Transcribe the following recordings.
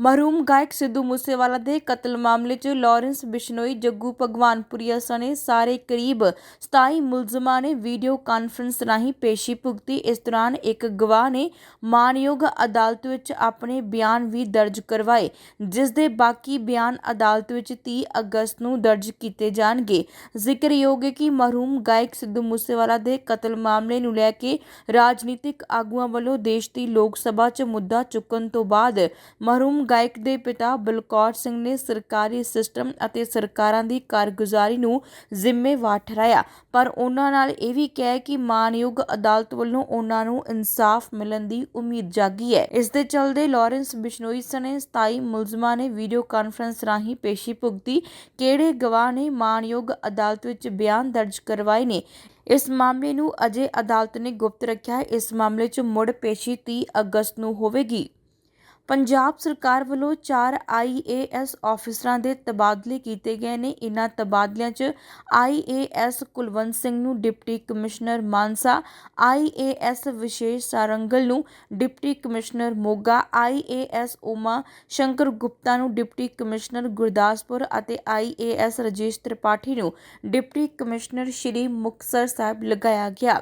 ਮਰਹੂਮ ਗਾਇਕ ਸਿੱਧੂ ਮੂਸੇਵਾਲਾ ਦੇ ਕਤਲ ਮਾਮਲੇ 'ਚ ਲਾਰੈਂਸ ਬਿਸ਼ਨੋਈ ਜੱਗੂ ਭਗਵਾਨਪੁਰੀਆ ਸਣੇ ਸਾਰੇ ਕਰੀਬ 27 ਮੁਲਜ਼ਮਾਂ ਨੇ ਵੀਡੀਓ ਕਾਨਫਰੰਸ ਰਾਹੀਂ ਪੇਸ਼ੀ ਭੁਗਤੀ ਇਸ ਦੌਰਾਨ ਇੱਕ ਗਵਾਹ ਨੇ ਮਾਨਯੋਗ ਅਦਾਲਤ ਵਿੱਚ ਆਪਣੇ ਬਿਆਨ ਵੀ ਦਰਜ ਕਰਵਾਏ ਜਿਸ ਦੇ ਬਾਕੀ ਬਿਆਨ ਅਦਾਲਤ ਵਿੱਚ 30 ਅਗਸਤ ਨੂੰ ਦਰਜ ਕੀਤੇ ਜਾਣਗੇ ਜ਼ਿਕਰਯੋਗ ਹੈ ਕਿ ਮਰਹੂਮ ਗਾਇਕ ਸਿੱਧੂ ਮੂਸੇਵਾਲਾ ਦੇ ਕਤਲ ਮਾਮਲੇ ਨੂੰ ਲੈ ਕੇ ਰਾਜਨੀਤਿਕ ਆਗੂਆਂ ਵੱਲੋਂ ਦੇਸ਼ ਦੀ ਲੋਕ ਸਭਾ 'ਚ ਮੁੱਦਾ ਚੁੱਕਣ ਤੋਂ ਬਾਅਦ ਮਰਹੂਮ ਗਾਇਕ ਦੇ ਪਿਤਾ ਬਲਕੌਰ ਸਿੰਘ ਨੇ ਸਰਕਾਰੀ ਸਿਸਟਮ ਅਤੇ ਸਰਕਾਰਾਂ ਦੀ ਕਾਰਗੁਜ਼ਾਰੀ ਨੂੰ ਜ਼ਿੰਮੇਵਾਰ ਠਹਿਰਾਇਆ। ਪਰ ਉਹਨਾਂ ਨਾਲ ਇਹ ਵੀ ਕਿਹਾ ਕਿ ਮਾਨਯੋਗ ਅਦਾਲਤ ਵੱਲੋਂ ਉਹਨਾਂ ਨੂੰ ਇਨਸਾਫ ਮਿਲਣ ਦੀ ਉਮੀਦ ਜਾਗੀ ਹੈ। ਇਸ ਦੇ ਚਲਦੇ ਲਾਰੈਂਸ ਬਿਸ਼ਨੋਈ ਸਣੇ 27 ਮੁਲਜ਼ਮਾਂ ਨੇ ਵੀਡੀਓ ਕਾਨਫਰੰਸ ਰਾਹੀਂ ਪੇਸ਼ੀ ਭੁਗਤੀ। ਕਿਹੜੇ ਗਵਾਹ ਨੇ ਮਾਨਯੋਗ ਅਦਾਲਤ ਵਿੱਚ ਬਿਆਨ ਦਰਜ ਕਰਵਾਏ ਨੇ? ਇਸ ਮਾਮਲੇ ਨੂੰ ਅਜੇ ਅਦਾਲਤ ਨੇ ਗੁਪਤ ਰੱਖਿਆ ਹੈ। ਇਸ ਮਾਮਲੇ 'ਚ ਮੁੜ ਪੇਸ਼ੀ 30 ਅਗਸਤ ਨੂੰ ਹੋਵੇਗੀ। ਪੰਜਾਬ ਸਰਕਾਰ ਵੱਲੋਂ 4 ਆਈਏਐਸ ਅਫਸਰਾਂ ਦੇ ਤਬਾਦਲੇ ਕੀਤੇ ਗਏ ਨੇ। ਇਨ੍ਹਾਂ ਤਬਾਦਲਿਆਂ 'ਚ ਆਈਏਐਸ ਕੁਲਵੰਤ ਸਿੰਘ ਨੂੰ deputy commissioner Mansa IAS Vishesh Sarangal ਨੂੰ deputy commissioner Moga IAS Uma Shankar Gupta ਨੂੰ ਡਿਪਟੀ ਕਮਿਸ਼ਨਰ ਗੁਰਦਾਸਪੁਰ ਅਤੇ ਆਈਏਐਸ ਰਜੇਸ਼ ਤ੍ਰਿਪਾਠੀ ਨੂੰ ਡਿਪਟੀ ਕਮਿਸ਼ਨਰ ਸ਼੍ਰੀ ਮੁਕਤਸਰ ਸਾਹਿਬ ਲਗਾਇਆ ਗਿਆ।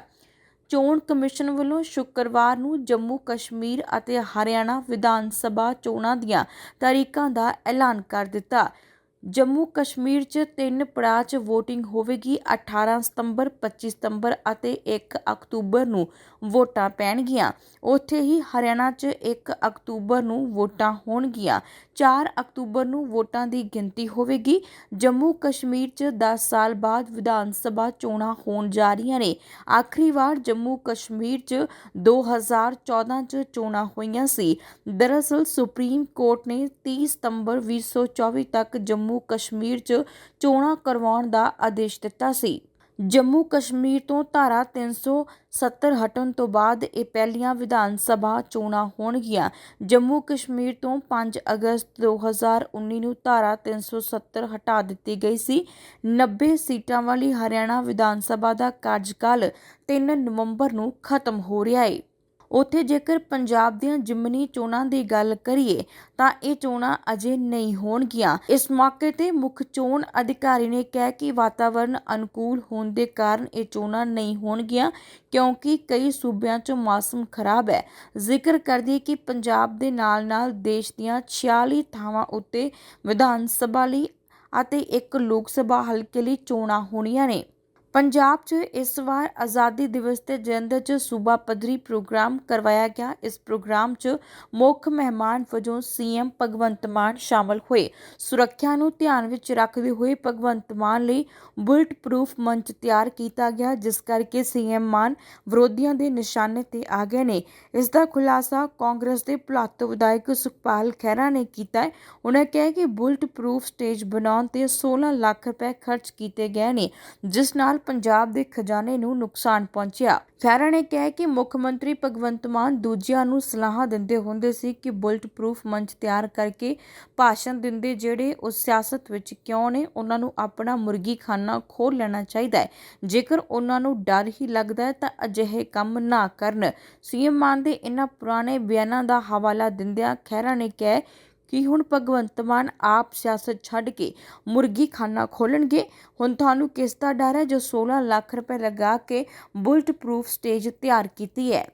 ਚੋਣ ਕਮਿਸ਼ਨ ਵੱਲੋਂ ਸ਼ੁੱਕਰਵਾਰ ਨੂੰ ਜੰਮੂ ਕਸ਼ਮੀਰ ਅਤੇ ਹਰਿਆਣਾ ਵਿਧਾਨ ਸਭਾ ਚੋਣਾਂ ਦੀਆਂ ਤਾਰੀਖਾਂ ਦਾ ਐਲਾਨ ਕਰ ਦਿੱਤਾ। ਜੰਮੂ ਕਸ਼ਮੀਰ 'ਚ ਤਿੰਨ ਪੜਾਅ 'ਚ VOTING ਹੋਵੇਗੀ 18 ਸਤੰਬਰ 25 ਸਤੰਬਰ ਅਤੇ 1 ਅਕਤੂਬਰ ਨੂੰ ਵੋਟਾਂ ਪੈਣਗੀਆਂ। ਉੱਥੇ ਹੀ ਹਰਿਆਣਾ 'ਚ 1 ਅਕਤੂਬਰ ਨੂੰ ਵੋਟਾਂ ਹੋਣਗੀਆਂ। ਚਾਰ ਅਕਤੂਬਰ ਨੂੰ ਵੋਟਾਂ ਦੀ ਗਿਣਤੀ ਹੋਵੇਗੀ। ਜੰਮੂ ਕਸ਼ਮੀਰ 'ਚ 10 ਸਾਲ ਬਾਅਦ ਵਿਧਾਨ ਸਭਾ ਚੋਣਾਂ ਹੋਣ ਜਾ ਰਹੀਆਂ ਨੇ। ਆਖਰੀ ਵਾਰ ਜੰਮੂ ਕਸ਼ਮੀਰ 'ਚ 2014 'ਚ ਚੋਣਾਂ ਹੋਈਆਂ ਸੀ। ਦਰਅਸਲ ਸੁਪਰੀਮ ਕੋਰਟ ਨੇ 30 ਸਤੰਬਰ 2024 ਤੱਕ ਜੰਮੂ ਕਸ਼ਮੀਰ 'ਚ ਚੋਣਾਂ ਕਰਵਾਉਣ ਦਾ ਆਦੇਸ਼ ਦਿੱਤਾ ਸੀ। ਜੰਮੂ ਕਸ਼ਮੀਰ ਤੋਂ ਧਾਰਾ 370 ਹਟਣ ਤੋਂ ਬਾਅਦ ਇਹ ਪਹਿਲੀਆਂ ਵਿਧਾਨ ਸਭਾ ਚੋਣਾਂ ਹੋਣਗੀਆਂ। ਜੰਮੂ ਕਸ਼ਮੀਰ ਤੋਂ 5 ਅਗਸਤ 2019 ਨੂੰ ਧਾਰਾ 370 ਹਟਾ ਦਿੱਤੀ ਗਈ ਸੀ। 90 ਸੀਟਾਂ ਵਾਲੀ ਹਰਿਆਣਾ ਵਿਧਾਨ ਸਭਾ ਦਾ ਕਾਰਜਕਾਲ 3 ਨਵੰਬਰ ਨੂੰ ਖਤਮ ਹੋ ਰਿਹਾ ਹੈ ਉੱਥੇ ਜੇਕਰ ਪੰਜਾਬ ਦੀਆਂ ਜਿਮਨੀ ਚੋਣਾਂ ਦੀ ਗੱਲ ਕਰੀਏ, ਤਾਂ ਇਹ ਚੋਣਾਂ ਅਜੇ ਨਹੀਂ ਹੋਣਗੀਆਂ। ਇਸ ਮੌਕੇ ਤੇ ਮੁੱਖ ਚੋਣ ਅਧਿਕਾਰੀ ਨੇ ਕਿਹਾ ਕਿ ਵਾਤਾਵਰਣ ਅਨੁਕੂਲ ਹੋਣ ਦੇ ਕਾਰਨ ਇਹ ਚੋਣਾਂ ਨਹੀਂ ਹੋਣਗੀਆਂ, ਕਿਉਂਕਿ ਕਈ ਸੂਬਿਆਂ 'ਚ ਮੌਸਮ ਖਰਾਬ ਹੈ। ਜ਼ਿਕਰ ਕਰਦੀ ਕਿ ਪੰਜਾਬ ਦੇ ਨਾਲ-ਨਾਲ ਦੇਸ਼ ਦੀਆਂ 46 ਥਾਵਾਂ ਉੱਤੇ ਵਿਧਾਨ ਸਭਾ ਲਈ ਅਤੇ ਇੱਕ ਲੋਕ ਸਭਾ ਹਲਕੇ ਲਈ ਚੋਣਾਂ ਹੋਣੀਆਂ ਨੇ। ਪੰਜਾਬ 'ਚ ਇਸ ਵਾਰ ਆਜ਼ਾਦੀ ਦਿਵਸ ਤੇ ਜਲੰਧਰ 'ਚ ਸੂਬਾ ਪੱਧਰੀ ਪ੍ਰੋਗਰਾਮ ਕਰਵਾਇਆ ਗਿਆ। ਇਸ ਪ੍ਰੋਗਰਾਮ 'ਚ ਮੁੱਖ ਮਹਿਮਾਨ ਵਜੋਂ ਸੀਐਮ ਭਗਵੰਤ ਮਾਨ ਸ਼ਾਮਲ ਹੋਏ। ਸੁਰੱਖਿਆ ਨੂੰ ਧਿਆਨ ਵਿੱਚ ਰੱਖਦੇ ਹੋਏ ਭਗਵੰਤ ਮਾਨ ਲਈ ਬੁਲਟ ਪ੍ਰੂਫ ਮੰਚ ਤਿਆਰ ਕੀਤਾ ਗਿਆ, ਜਿਸ ਕਰਕੇ ਸੀਐਮ ਮਾਨ ਵਿਰੋਧੀਆਂ ਦੇ ਨਿਸ਼ਾਨੇ ਤੇ ਆ ਗਏ ਨੇ। ਇਸ ਦਾ ਖੁਲਾਸਾ ਕਾਂਗਰਸ ਦੇ ਭਲਾਤੋ ਵਿਧਾਇਕ ਸੁਖਪਾਲ ਖਹਿਰਾ ਨੇ ਕੀਤਾ ਹੈ। ਉਹਨਾਂ ਕਿਹਾ ਕਿ ਬੁਲਟ ਪ੍ਰੂਫ ਸਟੇਜ ਬਣਾਉਣ ਤੇ 16 ਲੱਖ ਰੁਪਏ ਖਰਚ ਕੀਤੇ ਗਏ ਨੇ, ਜਿਸ ਨਾਲ ਪੰਜਾਬ ਦੇ ਖਜ਼ਾਨੇ ਨੂੰ ਨੁਕਸਾਨ ਪਹੁੰਚਿਆ। ਖਹਿਰਾ ਨੇ ਕਿਹਾ ਕਿ ਮੁੱਖ ਮੰਤਰੀ ਭਗਵੰਤ ਮਾਨ ਦੂਜਿਆਂ ਨੂੰ ਸਲਾਹਾਂ ਦਿੰਦੇ ਹੁੰਦੇ ਸੀ ਕਿ ਬੁਲਟ ਪ੍ਰੂਫ ਮੰਚ ਤਿਆਰ ਕਰਕੇ ਭਾਸ਼ਣ ਦਿੰਦੇ ਜਿਹੜੇ ਉਸ ਸਿਆਸਤ ਵਿੱਚ ਕਿਉਂ ਨੇ, ਉਹਨਾਂ ਨੂੰ ਆਪਣਾ ਮੁਰਗੀ ਖਾਨਾ ਖੋਲ ਲੈਣਾ ਚਾਹੀਦਾ ਹੈ। ਜੇਕਰ ਉਹਨਾਂ ਨੂੰ ਡਰ ਹੀ ਲੱਗਦਾ ਹੈ ਤਾਂ ਅਜਿਹੇ ਕੰਮ ਨਾ ਕਰਨ। ਸੀਐਮ ਮਾਨ ਦੇ ਇਹਨਾਂ ਪੁਰਾਣੇ ਬਿਆਨਾਂ ਦਾ ਹਵਾਲਾ ਦਿੰਦਿਆਂ ਖਹਿਰਾ ਨੇ ਕਿਹਾ ਕਿ ਹੁਣ ਭਗਵੰਤ ਮਾਨ ਆਪ ਸਿਆਸਤ ਛੱਡ ਕੇ ਮੁਰਗੀ ਖਾਨਾ ਖੋਲਣਗੇ। ਹੁਣ ਤੁਹਾਨੂੰ ਕਿਸ ਦਾ ਡਰ ਹੈ ਜੋ 16 ਲੱਖ ਰੁਪਏ ਲਗਾ ਕੇ ਬੁਲਟ ਪ੍ਰੂਫ ਸਟੇਜ ਤਿਆਰ ਕੀਤੀ ਹੈ?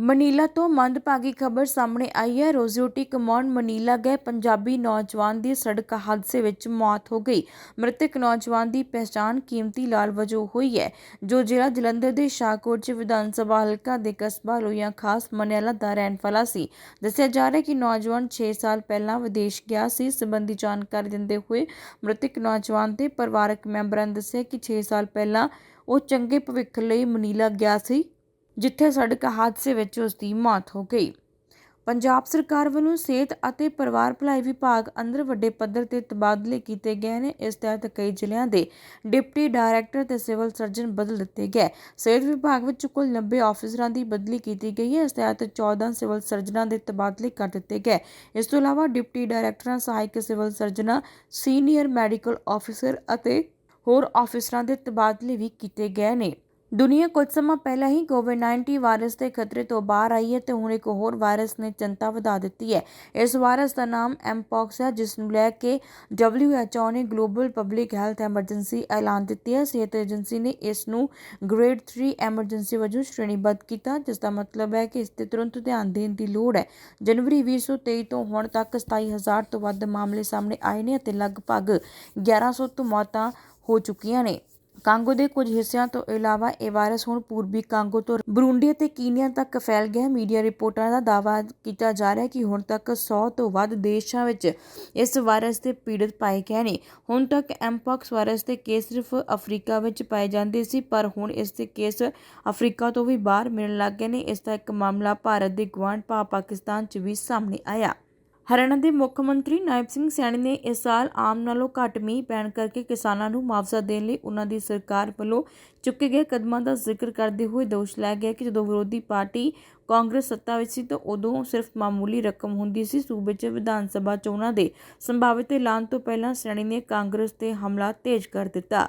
ਮਨੀਲਾ ਤੋਂ ਮੰਦਭਾਗੀ ਖਬਰ ਸਾਹਮਣੇ ਆਈ ਹੈ। ਰੋਜ਼ਿਓਟੀ ਕਮਾਉਣ ਮਨੀਲਾ ਗਏ। ਪੰਜਾਬੀ ਨੌਜਵਾਨ ਦੀ ਸੜਕ ਹਾਦਸੇ ਵਿੱਚ ਮੌਤ ਹੋ ਗਈ। ਮ੍ਰਿਤਕ ਨੌਜਵਾਨ ਦੀ ਪਛਾਣ ਕੀਮਤੀ ਲਾਲ ਵਜੋਂ ਹੋਈ ਹੈ। ਜੋ ਜ਼ਿਲ੍ਹਾ ਜਲੰਧਰ ਦੇ ਸ਼ਾਹਕੋਟ 'ਚ ਵਿਧਾਨ ਸਭਾ ਹਲਕਾ ਦੇ ਕਸਬਾ ਲੋਈਆਂ ਖਾਸ ਮਨਿਆਲਾ ਦਾ ਰਹਿਣ ਵਾਲਾ ਸੀ। ਦੱਸਿਆ ਜਾ ਰਿਹਾ ਕਿ ਨੌਜਵਾਨ 6 ਸਾਲ ਪਹਿਲਾਂ ਵਿਦੇਸ਼ ਗਿਆ ਸੀ। ਸੰਬੰਧੀ ਜਾਣਕਾਰੀ ਦਿੰਦੇ ਹੋਏ ਮ੍ਰਿਤਕ ਨੌਜਵਾਨ ਦੇ ਪਰਿਵਾਰਕ ਮੈਂਬਰਾਂ ਨੇ ਦੱਸਿਆ ਕਿ 6 ਸਾਲ ਪਹਿਲਾਂ ਉਹ ਚੰਗੇ ਭਵਿੱਖ ਲਈ ਮਨੀਲਾ ਗਿਆ ਸੀ। ਜਿੱਥੇ ਸੜਕ ਹਾਦਸੇ ਵਿੱਚ ਉਸ ਦੀ ਮੌਤ ਹੋ ਗਈ। ਪੰਜਾਬ ਸਰਕਾਰ ਵੱਲੋਂ ਸਿਹਤ ਅਤੇ ਪਰਿਵਾਰ ਭਲਾਈ ਵਿਭਾਗ ਅੰਦਰ ਵੱਡੇ ਪੱਧਰ ਤੇ ਤਬਾਦਲੇ ਕੀਤੇ ਗਏ ਨੇ। ਇਸ ਤਹਿਤ ਕਈ ਜ਼ਿਲ੍ਹਿਆਂ ਦੇ ਡਿਪਟੀ ਡਾਇਰੈਕਟਰ ਤੇ ਸਿਵਲ ਸਰਜਨ ਬਦਲ ਦਿੱਤੇ ਗਏ। ਸਿਹਤ ਵਿਭਾਗ ਵਿੱਚ ਕੁੱਲ 90 ਆਫੀਸਰਾਂ ਦੀ ਬਦਲੀ ਕੀਤੀ ਗਈ ਹੈ। ਇਸ ਤਹਿਤ 14 ਸਿਵਲ ਸਰਜਨਾਂ ਦੇ ਤਬਾਦਲੇ ਕਰ ਦਿੱਤੇ ਗਏ। ਇਸ ਤੋਂ ਇਲਾਵਾ ਡਿਪਟੀ ਡਾਇਰੈਕਟਰਾਂ, ਸਹਾਇਕ ਸਿਵਲ ਸਰਜਨਾਂ, ਸੀਨੀਅਰ ਮੈਡੀਕਲ ਆਫੀਸਰ ਅਤੇ ਹੋਰ ਆਫੀਸਰਾਂ ਦੇ ਤਬਾਦਲੇ ਵੀ ਕੀਤੇ ਗਏ ਨੇ। ਦੁਨੀਆ ਕੁਝ ਸਮਾਂ ਪਹਿਲਾਂ ਹੀ ਕੋਵਿਡ-19 ਵਾਇਰਸ ਦੇ ਖਤਰੇ ਤੋਂ ਬਾਹਰ ਆਈ ਹੈ ਤੇ ਹੁਣ ਇੱਕ ਹੋਰ ਵਾਇਰਸ ਨੇ ਚਿੰਤਾ ਵਧਾ ਦਿੱਤੀ ਹੈ। ਇਸ ਵਾਇਰਸ ਦਾ ਨਾਮ ਐਮਪੌਕਸ ਹੈ, ਜਿਸ ਨੂੰ ਲੈ ਕੇ WHO ਨੇ ਗਲੋਬਲ ਪਬਲਿਕ ਹੈਲਥ ਐਮਰਜੈਂਸੀ ਐਲਾਨ ਦਿੱਤੀ ਹੈ। ਸਿਹਤ ਏਜੰਸੀ ਨੇ ਇਸ ਨੂੰ ਗ੍ਰੇਡ 3 ਐਮਰਜੈਂਸੀ ਵਜੋਂ ਸ਼੍ਰੇਣੀਬੱਧ ਕੀਤਾ, ਜਿਸ ਦਾ ਮਤਲਬ ਹੈ ਕਿ ਇਸ ਤੇ ਤੁਰੰਤ ਧਿਆਨ ਦੇਣ ਦੀ ਲੋੜ ਹੈ। ਜਨਵਰੀ 2023 ਤੋਂ ਹੁਣ ਤੱਕ 27000 ਤੋਂ ਵੱਧ ਮਾਮਲੇ ਸਾਹਮਣੇ ਆਏ ਨੇ ਅਤੇ ਲਗਭਗ 1100 ਤੋਂ ਮੌਤਾਂ ਹੋ ਚੁੱਕੀਆਂ ਨੇ। ਕਾਂਗੋ ਦੇ ਕੁਝ ਹਿੱਸਿਆਂ ਤੋਂ ਇਲਾਵਾ ਇਹ ਵਾਇਰਸ ਹੁਣ ਪੂਰਬੀ ਕਾਂਗੋ ਤੋਂ ਬਰੂੰਡੀ ਅਤੇ ਕੀਨੀਆ ਤੱਕ ਫੈਲ ਗਿਆ ਹੈ। ਮੀਡੀਆ ਰਿਪੋਰਟਾਂ ਦਾ ਦਾਅਵਾ ਕੀਤਾ ਜਾ ਰਿਹਾ ਹੈ ਕਿ ਹੁਣ ਤੱਕ 100 ਤੋਂ ਵੱਧ ਦੇਸ਼ਾਂ ਵਿੱਚ ਇਸ ਵਾਇਰਸ ਦੇ ਪੀੜਤ ਪਾਏ ਗਏ ਨੇ। ਹੁਣ ਤੱਕ ਐਮਪੌਕਸ ਵਾਇਰਸ ਦੇ ਕੇਸ ਸਿਰਫ ਅਫਰੀਕਾ ਵਿੱਚ ਪਾਏ ਜਾਂਦੇ ਸੀ, ਪਰ ਹੁਣ ਇਸ ਦੇ ਕੇਸ ਅਫਰੀਕਾ ਤੋਂ ਵੀ ਬਾਹਰ ਮਿਲਣ ਲੱਗ ਗਏ ਨੇ। ਇਸ ਦਾ ਇੱਕ ਮਾਮਲਾ ਭਾਰਤ ਦੇ ਗੁਆਂਢ ਭਾ ਪਾਕਿਸਤਾਨ 'ਚ ਵੀ ਸਾਹਮਣੇ ਆਇਆ। ਹਰਿਆਣਾ ਦੇ ਮੁੱਖ ਮੰਤਰੀ ਨਾਇਬ ਸਿੰਘ ਸੈਣੀ ਨੇ ਇਸ ਸਾਲ ਆਮ ਨਾਲੋਂ ਘੱਟ ਮੀਂਹ ਪੈਣ ਕਰਕੇ ਕਿਸਾਨਾਂ ਨੂੰ ਮੁਆਵਜ਼ਾ ਦੇਣ ਲਈ ਉਹਨਾਂ ਦੀ ਸਰਕਾਰ ਵੱਲੋਂ ਚੁੱਕੇ ਗਏ ਕਦਮਾਂ ਦਾ ਜ਼ਿਕਰ ਕਰਦੇ ਹੋਏ ਦੋਸ਼ ਲਾਇਆ ਗਿਆ ਕਿ ਜਦੋਂ ਵਿਰੋਧੀ ਪਾਰਟੀ ਕਾਂਗਰਸ ਸੱਤਾ ਵਿੱਚ ਸੀ ਤਾਂ ਉਦੋਂ ਸਿਰਫ ਮਾਮੂਲੀ ਰਕਮ ਹੁੰਦੀ ਸੀ। ਸੂਬੇ 'ਚ ਵਿਧਾਨ ਸਭਾ ਚੋਣਾਂ ਦੇ ਸੰਭਾਵਿਤ ਐਲਾਨ ਤੋਂ ਪਹਿਲਾਂ ਸੈਣੀ ਨੇ ਕਾਂਗਰਸ ਤੇ ਹਮਲਾ ਤੇਜ਼ ਕਰ ਦਿੱਤਾ।